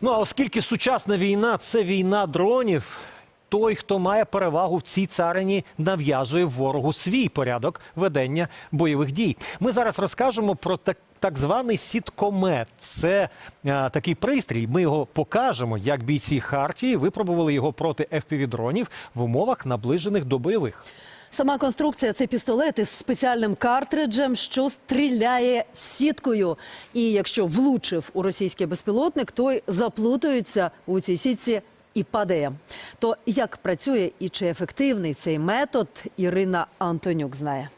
Ну а оскільки сучасна війна це війна дронів. Той, хто має перевагу в цій царині, нав'язує ворогу свій порядок ведення бойових дій. Ми зараз розкажемо про так, так званий сіткомет. Це е, такий пристрій. Ми його покажемо, як бійці Хартії випробували його проти FPV-дронів в умовах, наближених до бойових. Сама конструкція це пістолет із спеціальним картриджем, що стріляє сіткою. І якщо влучив у російський безпілотник, той заплутується у цій сітці і падає. То як працює і чи ефективний цей метод, Ірина Антонюк знає.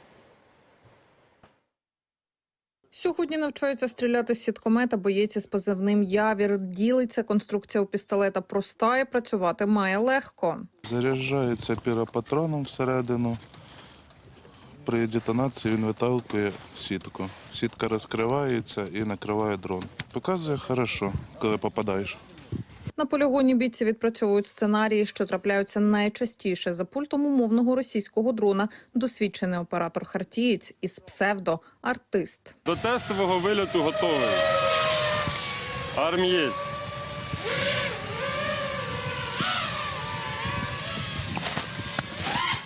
Сьогодні навчаються стріляти з сіткомета боєць із позивним Явір. Ділиться конструкція у пістолета проста і працювати має легко. Заряджається піропатроном всередину. При детонації він виталкує сітку. Сітка розкривається і накриває дрон. Показує хорошо, коли попадаєш. На полігоні бійці відпрацьовують сценарії, що трапляються найчастіше за пультом умовного російського дрона. Досвідчений оператор хартієць із псевдо артист. До тестового вильоту готовий. Арм є.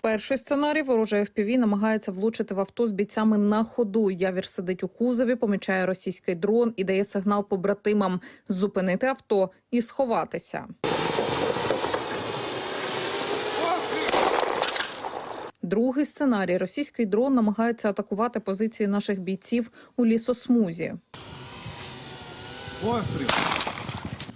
Перший сценарій ворожа FPV намагається влучити в авто з бійцями на ходу. Явір сидить у кузові, помічає російський дрон і дає сигнал побратимам зупинити авто і сховатися. Другий сценарій: російський дрон намагається атакувати позиції наших бійців у лісосмузі.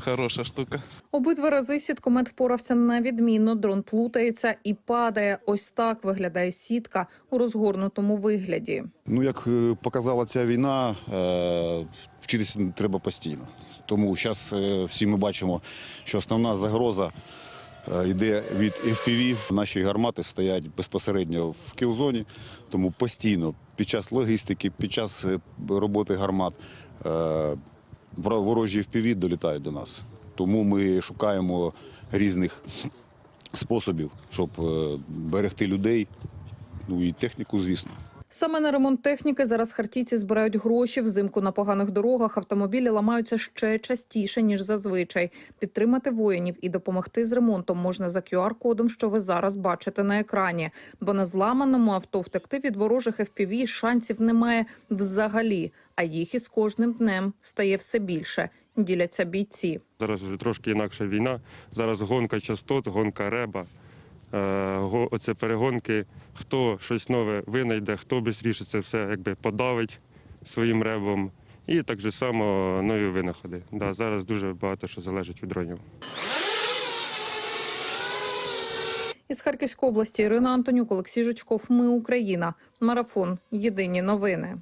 Хороша штука. Обидва рази сіткомет впорався на відмінно. Дрон плутається і падає. Ось так виглядає сітка у розгорнутому вигляді. Ну, як е, показала ця війна, е, вчитися треба постійно. Тому зараз всі ми бачимо, що основна загроза е, йде від FPV. Наші гармати стоять безпосередньо в кілзоні, тому постійно під час логістики, під час е, роботи гармат е, ворожі FPV долітають до нас. Тому ми шукаємо різних способів, щоб е, берегти людей, ну і техніку, звісно. Саме на ремонт техніки зараз хартійці збирають гроші. Взимку на поганих дорогах автомобілі ламаються ще частіше ніж зазвичай. Підтримати воїнів і допомогти з ремонтом можна за QR-кодом, що ви зараз бачите на екрані. Бо на зламаному авто втекти від ворожих FPV шансів немає взагалі. А їх із кожним днем стає все більше. Діляться бійці. Зараз вже трошки інакша війна. Зараз гонка частот, гонка реба. Е, Оце перегонки. Хто щось нове винайде, хто швидше це все якби подавить своїм ребом. І так же само нові винаходи. Да, зараз дуже багато що залежить від дронів. Із Харківської області Ірина Антонюк, Олексій Жучков. Ми Україна. Марафон. Єдині новини.